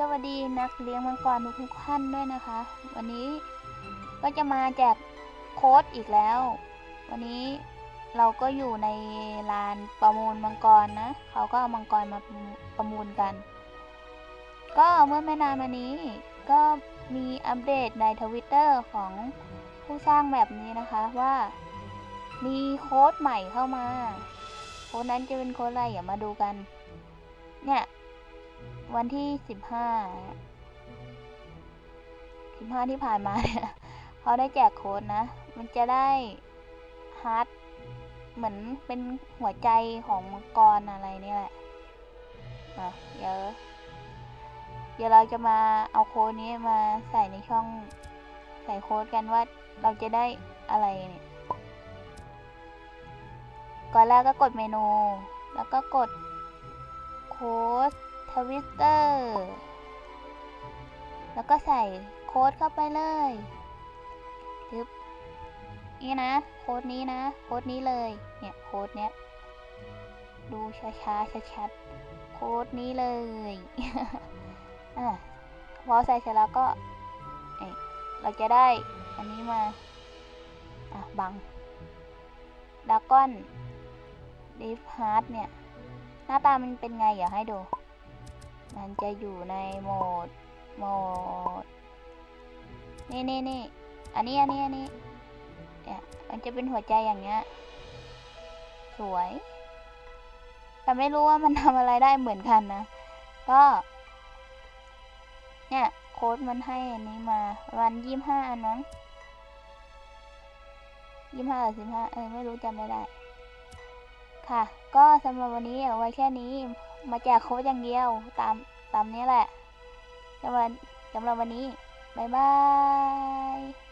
สวัสดีนักเลี้ยงมังกรทุกท่านด้วยนะคะ วันนี้ก็จะมาแจกโค้ดอีกแล้ว วันนี้เราก็อยู่ในลานประมูลมังกรนะ เขาก็เอามังกรมาประมูลกัน ก็เมื่อไม่นานมานี้ก็มีอัปเดตในทวิตเตอร์ของผู้สร้างแบบนี้นะคะว่า มีโค้ดใหม่เข้ามา โค้ดนั้นจะเป็นโค้ดอะไรอย่ามาดูกัน เนี่ย วันที่สิบห้าสิบห้าที่ผ่านมาเนี่ยเขาได้แจกโค้ดนะ มันจะได้ฮาร์ดเหมือนเป็นหัวใจของมังกรอะไรเนี่ยแหละอะเดี๋ยวเดี๋ยวเราจะมาเอาโค้ดนี้มาใส่ในช่องใส่โค้ดกันว่าเราจะได้อะไรเนี่ยก่อนแรกก็กดเมนู แล้วก็กดโค้ด ทวิตเตอร์ แล้วก็ใส่โค้ดเข้าไปเลยปึ๊บนี่นะ โค้ดนี้นะ โค้ดนี้เลย เนี่ย โค้ดเนี้ย ดูช้าๆชัดๆ โค้ดนี้เลยอะพอใส่เสร็จแล้วก็เอ้ยเราจะได้ อันนี้มา อะ บังดากอนดิฟฮาร์ดเนี่ย หน้าตามันเป็นไงอย่าให้ดู มันจะอยู่ในโหมด โหมด นี่นี่นี่อันนี้อันนี้อันนี้เนี่ยมันจะเป็นหัวใจอย่างเงี้ย สวย แต่ไม่รู้ว่ามันทำอะไรได้เหมือนกันนะ ก็ เนี่ย โค้ดมันให้อันนี้มาประมาณยี่ห้าอันนั้นยี่ห้าหรือสิบห้าเออไม่รู้จำไม่ได้ ค่ะ ก็สำหรับวันนี้เอาไว้แค่นี้ มาแจกโค้ดอย่างเดียว ตามตามนี้แหละสำหรับสำหรับวันนี้ บ๊ายบาย